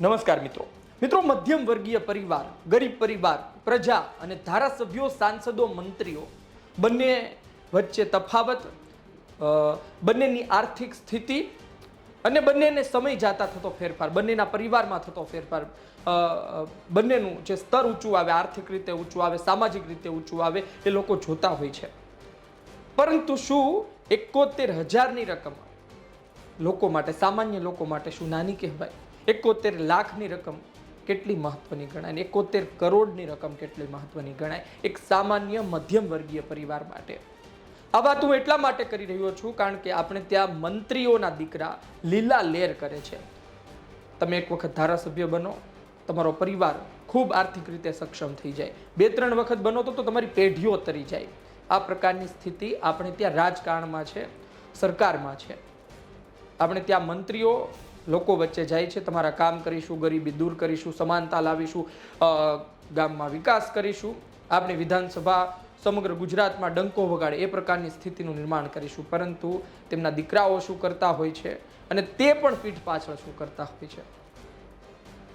નમસ્કાર મિત્રો. મિત્રો, મધ્યમ વર્ગીય પરિવાર, ગરીબ પરિવાર, પ્રજા અને ધારાસભ્યો, સાંસદો, મંત્રીઓ બંને વચ્ચે તફાવત બંનેની આર્થિક સ્થિતિ અને બંનેને સમય જાતા થતો ફેરફાર, બંનેના પરિવારમાં થતો ફેરફાર બંનેનું જે સ્તર ઊંચું આવે, આર્થિક રીતે ઊંચું આવે, સામાજિક રીતે ઊંચું આવે, એ લોકો જોતા હોય છે. પરંતુ શું એકોતેર હજારની રકમ લોકો માટે, સામાન્ય લોકો માટે શું નાની કહેવાય? એકોતેર લાખની રકમ કેટલી મહત્વની ગણાય એકોતેર કરોડની રકમ કેટલી મહત્વની ગણાય એક સામાન્ય મધ્યમ વર્ગીય પરિવાર માટે. આ વાત હું એટલા માટે કરી રહ્યો છું કારણ કે આપણે ત્યાં મંત્રીઓના દીકરા લીલા લેર કરે છે. તમે એક વખત ધારાસભ્ય બનો, તમારો પરિવાર ખૂબ આર્થિક રીતે સક્ષમ થઈ જાય. બે ત્રણ વખત બનો તો તમારી પેઢીઓ તરી જાય. આ પ્રકારની સ્થિતિ આપણે ત્યાં રાજકારણમાં છે, સરકારમાં છે. આપણે ત્યાં મંત્રીઓ લોકો વચ્ચે જાય છે. તમારા કામ કરીશું, ગરીબી દૂર કરીશું, સમાનતા લાવીશું ગામમાં વિકાસ કરીશું. આપણે વિધાનસભા સમગ્ર ગુજરાતમાં ડંકો વગાડે એ પ્રકારની સ્થિતિનું નિર્માણ કરીશું. પરંતુ તેમના દીકરાઓ શું કરતા હોય છે અને તે પણ પીઠ પાછળ શું કરતા હોય છે?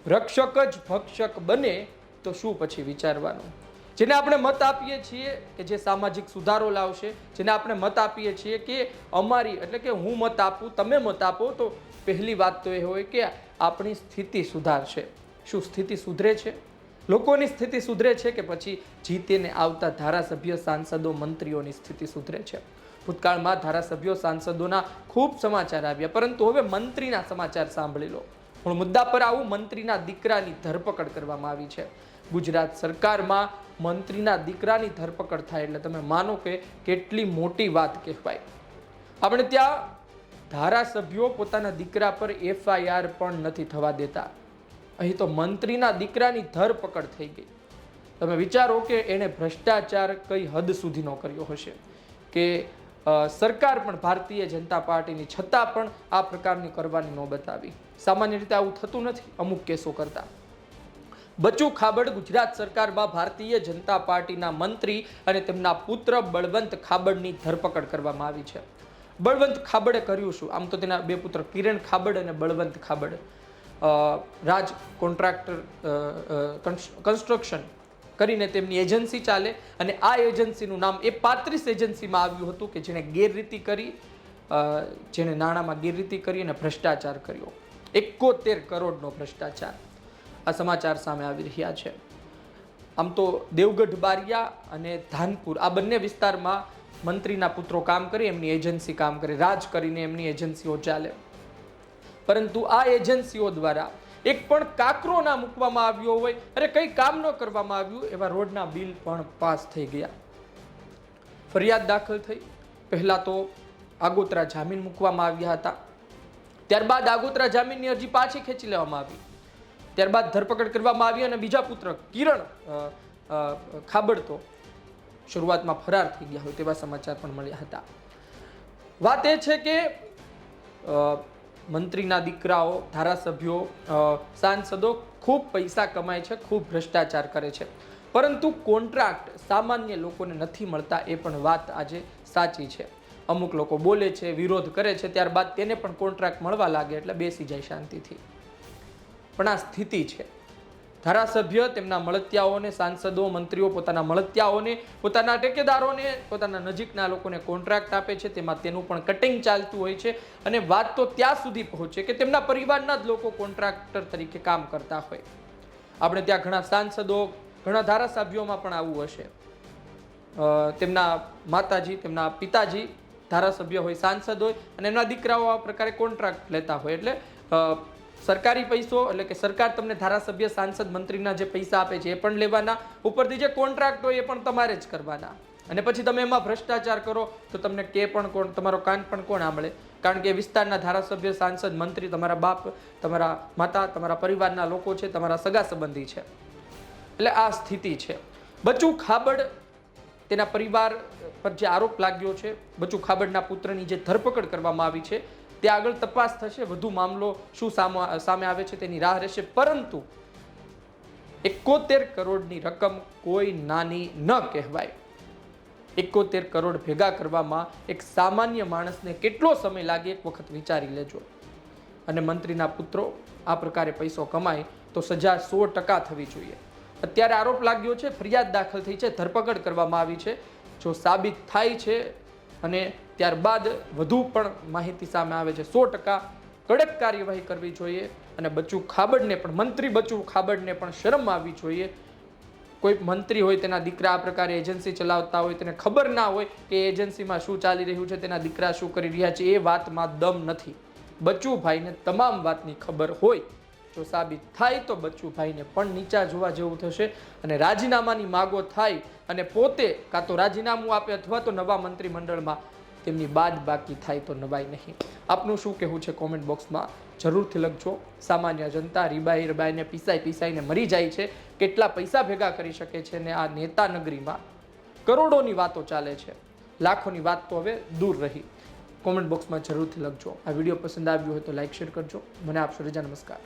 રક્ષક જ ભક્ષક બને તો શું પછી વિચારવાનું? જેને આપણે મત આપીએ છીએ કે જે સામાજિક સુધારો લાવશે, જેને આપણે મત આપીએ છીએ કે અમારી, એટલે કે હું મત આપું, તમે મત આપો, તો પહેલી વાત તો એ હોય કે આપણી સ્થિતિ સુધારશે. શું સ્થિતિ સુધરે છે? લોકોની સ્થિતિ સુધરે છે કે પછી જીતીને આવતા ધારાસભ્ય, સાંસદો, મંત્રીઓની સ્થિતિ સુધરે છે? ભૂતકાળમાં ધારાસભ્યો, સાંસદોના ખૂબ સમાચાર આવ્યા. પરંતુ હવે મંત્રીના સમાચાર સાંભળી લો. હું મુદ્દા પર આવું મંત્રીના દીકરાની ધરપકડ કરવામાં આવી છે. ગુજરાત સરકારમાં મંત્રીના દીકરાની ધરપકડ થાય એટલે તમે માનો કે કેટલી મોટી વાત કહેવાય. આપણે ત્યાં ધારાસભ્યો પોતાના દીકરા પર એફઆઈઆર પણ નથી થવા દેતા. અહીં તો મંત્રીના દીકરાની ધરપકડ થઈ ગઈ. તમે વિચારો કે એણે ભ્રષ્ટાચાર કઈ હદ સુધીનો કર્યો હશે? કે સરકાર પણ ભારતીય જનતા પાર્ટીની છતાં પણ આ પ્રકારની કરવાની નોબત આવી સામાન્ય રીતે આવું થતું નથી, અમુક કેસો કરતા. બચુ ખાબડ ગુજરાત સરકારમાં ભારતીય જનતા પાર્ટીના મંત્રી અને તેમના પુત્ર બળવંત ખાબડની ધરપકડ કરવામાં આવી છે. બળવંત ખાબડે કર્યું શું આમ તો તેના બે પુત્ર કિરણ ખાબડ અને બળવંત ખાબડ. રાજ કોન્ટ્રાક્ટર કન્સ્ટ્રક્શન કરીને તેમની એજન્સી ચાલે અને આ એજન્સીનું નામ એ પાંત્રીસ એજન્સીમાં આવ્યું હતું કે જેણે ગેરરીતિ કરી જેણે નાણાંમાં ગેરરીતિ કરી અને ભ્રષ્ટાચાર કર્યો. એકોતેર કરોડનો ભ્રષ્ટાચાર આ સમાચાર સામે આવી રહ્યા છે. આમ તો દેવગઢ બારિયા અને ધાનપુર આ બંને વિસ્તારમાં મંત્રીના પુત્રો કામ કરે એમની એજન્સી કામ કરે રાજ કરીને એમની એજન્સીઓ ચાલે. પરંતુ આ એજન્સીઓ દ્વારા એક પણ કાકરો ના મૂકવામાં આવ્યો હોય અરે કંઈ કામ ન કરવામાં આવ્યું એવા રોડના બિલ પણ પાસ થઈ ગયા. ફરિયાદ દાખલ થઈ. પહેલા તો આગોતરા જામીન મૂકવામાં આવ્યા હતા. ત્યારબાદ આગોતરા જામીનની અરજી પાછી ખેંચી લેવામાં આવી. ત્યારબાદ ધરપકડ કરવામાં આવી અને બીજા પુત્ર કિરણ અ, અ, ખાબડ તો શરૂઆતમાં ફરાર થઈ ગયા હોય તેવા સમાચાર પણ મળ્યા હતા. વાત એ છે કે મંત્રીના દીકરાઓ, ધારાસભ્યો સાંસદો ખૂબ પૈસા કમાય છે, ખૂબ ભ્રષ્ટાચાર કરે છે. પરંતુ કોન્ટ્રાક્ટ સામાન્ય લોકોને નથી મળતા એ પણ વાત આજે સાચી છે. અમુક લોકો બોલે છે, વિરોધ કરે છે, ત્યારબાદ તેને પણ કોન્ટ્રાક્ટ મળવા લાગે એટલે બેસી જાય શાંતિથી. પણ આ સ્થિતિ છે. ધારાસભ્ય, તેમના મળતિયાઓને, સાંસદો, મંત્રીઓ પોતાના મળતિયાઓને, પોતાના ટેકેદારોને, પોતાના નજીકના લોકોને કોન્ટ્રાક્ટ આપે છે. તેમાં તેનું પણ કટિંગ ચાલતું હોય છે અને વાત તો ત્યાં સુધી પહોંચે કે તેમના પરિવારના જ લોકો કોન્ટ્રાક્ટર તરીકે કામ કરતા હોય. આપણે ત્યાં ઘણા સાંસદો, ઘણા ધારાસભ્યોમાં પણ આવું હશે. તેમના માતાજી, તેમના પિતાજી ધારાસભ્ય હોય, સાંસદ હોય અને એમના દીકરાઓ આ પ્રકારે કોન્ટ્રાક્ટ લેતા હોય. એટલે સરકારી પૈસો, એટલે કે સરકાર તમને ધારાસભ્ય, સાંસદ, મંત્રીના જે પૈસા આપે છે એ પણ લેવાના. ઉપરથી જે કોન્ટ્રાક્ટ હોય એ પણ તમારે જ કરવાના. અને પછી તમે એમાં ભ્રષ્ટાચાર કરો, તો તમને કે પણ કોણ, તમારો કાન પણ કોણ આંબળે કારણ કે વિસ્તારના ધારાસભ્ય, સાંસદ, મંત્રી તમારા બાપ, તમારા માતા, તમારા પરિવારના લોકો છે, તમારા સગા સંબંધી છે. એટલે આ સ્થિતિ છે. બચુ ખાબડ તેના પરિવાર પર જે આરોપ લાગ્યો છે, બચુ ખાબડના પુત્રની જે ધરપકડ કરવામાં આવી છે તે આગળ તપાસ થશે, વધુ મામલો શું સામે સામે આવે છે તેની રાહ રહેશે. પરંતુ એકોતેર કરોડની રકમ કોઈ નાની ન કહેવાય. એકોતેર કરોડ ભેગા કરવામાં એક સામાન્ય માણસને કેટલો સમય લાગે એક વખત વિચારી લેજો. અને મંત્રીના પુત્રો આ પ્રકારે પૈસો કમાય તો સજા સો ટકા થવી જોઈએ. અત્યારે આરોપ લાગ્યો છે, ફરિયાદ દાખલ થઈ છે, ધરપકડ કરવામાં આવી છે. જો સાબિત થાય છે અને ત્યારબાદ વધુ પણ માહિતી સામે આવે છે. સો ટકા કડક કાર્યવાહી કરવી જોઈએ અને બચ્ચું ખાબડને પણ, મંત્રી બચ્ચું ખાબડને પણ શરમ આવવી જોઈએ. કોઈ મંત્રી હોય તેના દીકરા આ પ્રકારે એજન્સી ચલાવતા હોય, તેને ખબર ના હોય કે એજન્સીમાં શું ચાલી રહ્યું છે, તેના દીકરા શું કરી રહ્યા છે, એ વાતમાં દમ નથી. બચ્ચુભાઈને તમામ વાતની ખબર હોય. જો સાબિત થાય તો બચ્ચુભાઈને પણ નીચા જોવા જેવું થશે અને રાજીનામાની માગો થાય અને પોતે કાં તો રાજીનામું આપે અથવા તો નવા મંત્રીમંડળમાં તેમની બાદ બાકી થાય તો નવાય નહીં. આપનું શું કહેવું છે કોમેન્ટ બોક્સમાં જરૂરથી લખજો. સામાન્ય જનતા રીબાઈ રીબાઈને પીસાઈ પીસાઈને મરી જાય છે. કેટલા પૈસા ભેગા કરી શકે છે ને આ નેતા નગરીમાં? કરોડોની વાતો ચાલે છે. લાખોની વાત તો હવે દૂર રહી. કોમેન્ટ બોક્સમાં જરૂરથી લખજો. આ વીડિયો પસંદ આવ્યો હોય તો લાઈક શેર કરજો. મને આપશો રજા. નમસ્કાર.